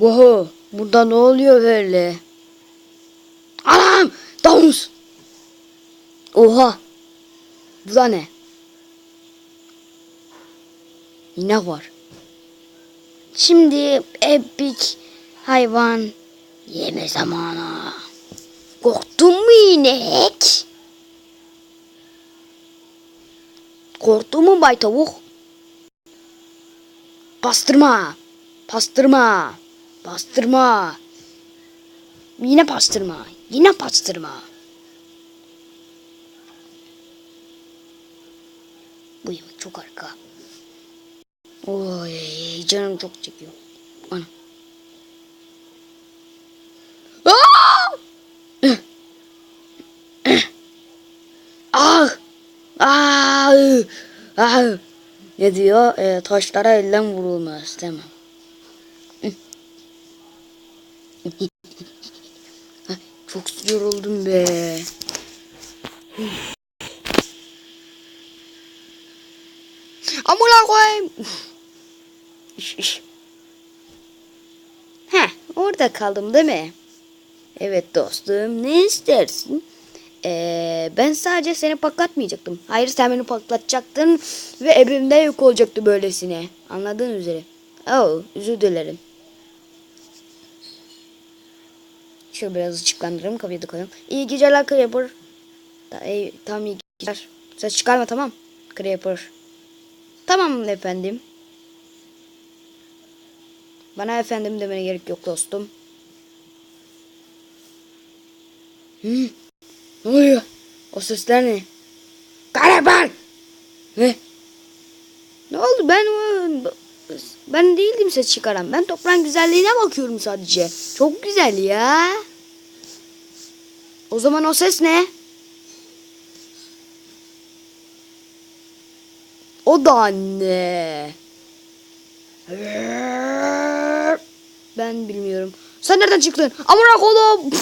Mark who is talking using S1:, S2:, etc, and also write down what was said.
S1: Oho, burada ne oluyor böyle? Anam! Domuz! Oha! Bu da ne? İnek var. Şimdi epik hayvan yeme zamanı. Korktun mu inek? Korktun mu bay tavuk? Pastırma. Pastırma. Pastırma. Yine pastırma. Yine pastırma. Bu yemek çok harika. Oy canım çok çekiyor. Ana. Ah! Ah! Ah! Ne diyor? E, taşlara elden vurulmaz. Tamam. Çok yoruldum be. Amına koyayım. İş. Heh, orada kaldım değil mi? Evet dostum, ne istersin? Ee, ben sadece seni patlatmayacaktım. Hayır sen beni patlatacaktın ve evimde yok olacaktı böylesine. Anladığın üzere. Oh, özür dilerim. Şöyle biraz ışıklandıralım kapıyı da koyalım. İyi geceler Creeper. Ta, iyi, tamam iyi geceler. Ses çıkarma tamam. Creeper. Tamam efendim. Bana efendim demene gerek yok dostum. Hı? Ne oluyor? O sesler ne? Karaban! Ne? Ne oldu? Ben ben değildim ses çıkaran. Ben toprağın güzelliğine bakıyorum sadece. Çok güzel ya. O zaman o ses ne? O da anne. Ben bilmiyorum. Sen nereden çıktın? Amına koydum.